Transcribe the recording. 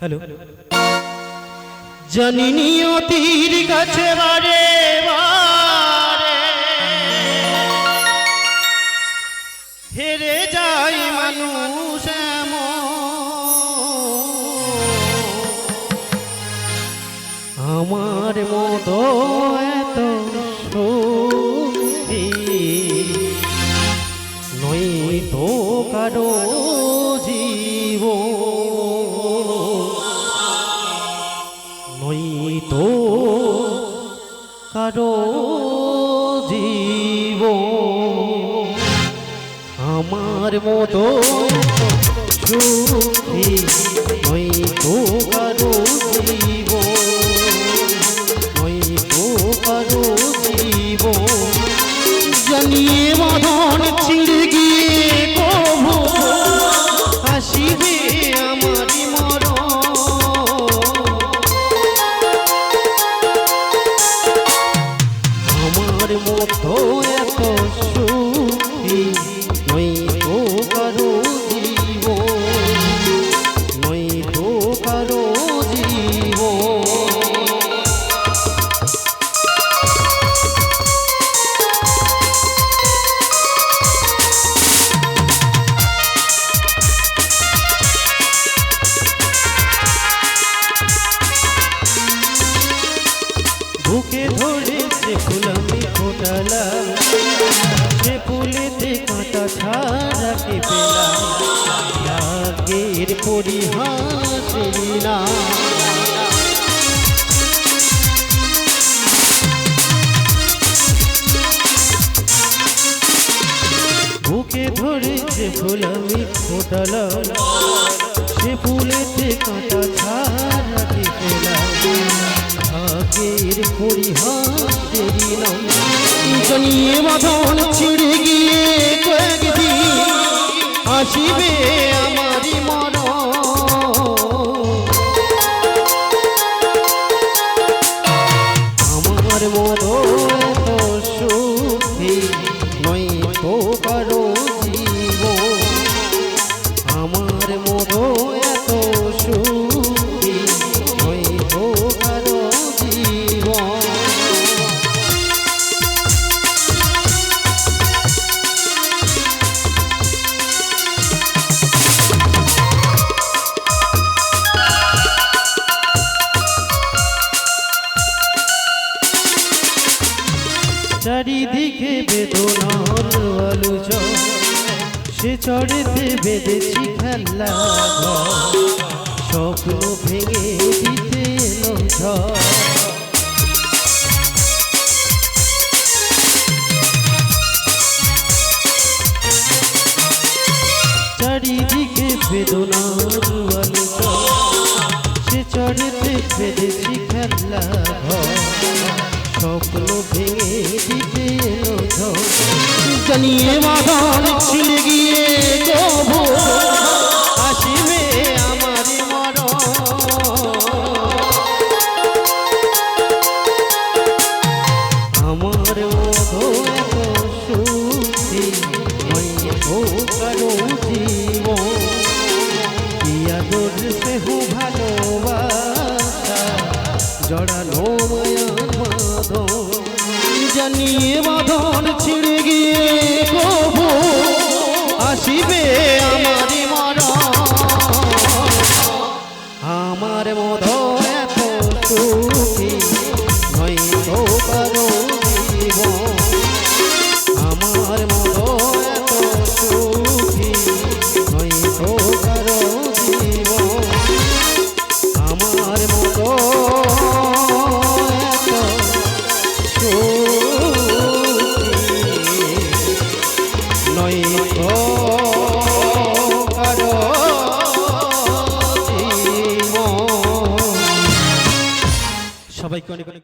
Hello. জানি নিয়তির কাছে বারে বারে। হেরে যাই মানুষ আমার মতো এত নই তো কারও জীব কারও জীব আমার মতো বুকে ধরে যে ফুল আমি ফোটালাম সে ফুলেতে কাঁটা ছাড়াকে পেলাম রাগের বুকে ধরে যে ফুল আমি ফোটালাম সে ফুলেতে কাঁটা ছাড়াকে আগের পরিহাসের নাম জানিয়ে বাঁধন ছিঁড়ে গিয়ে আসিবে চারিদিকে বেদনার আলোচন সে চড়েতে বেঁধেছি খেলা। স্বপ্ন ভেঙে দিতে এলো। চারিদিকে বেদনার আলোচন সে চড়েতে বেঁধেছি খেলা ঘর স্বপ্ন ভেঙে দিতে। জানিয়ে মাথার ছিঁড়ে গিয়ে জানিয়ে বাঁধন ছিঁড়ে গিয়ে প্রভু আসিবে আমারই মরণ। আমার মত 2020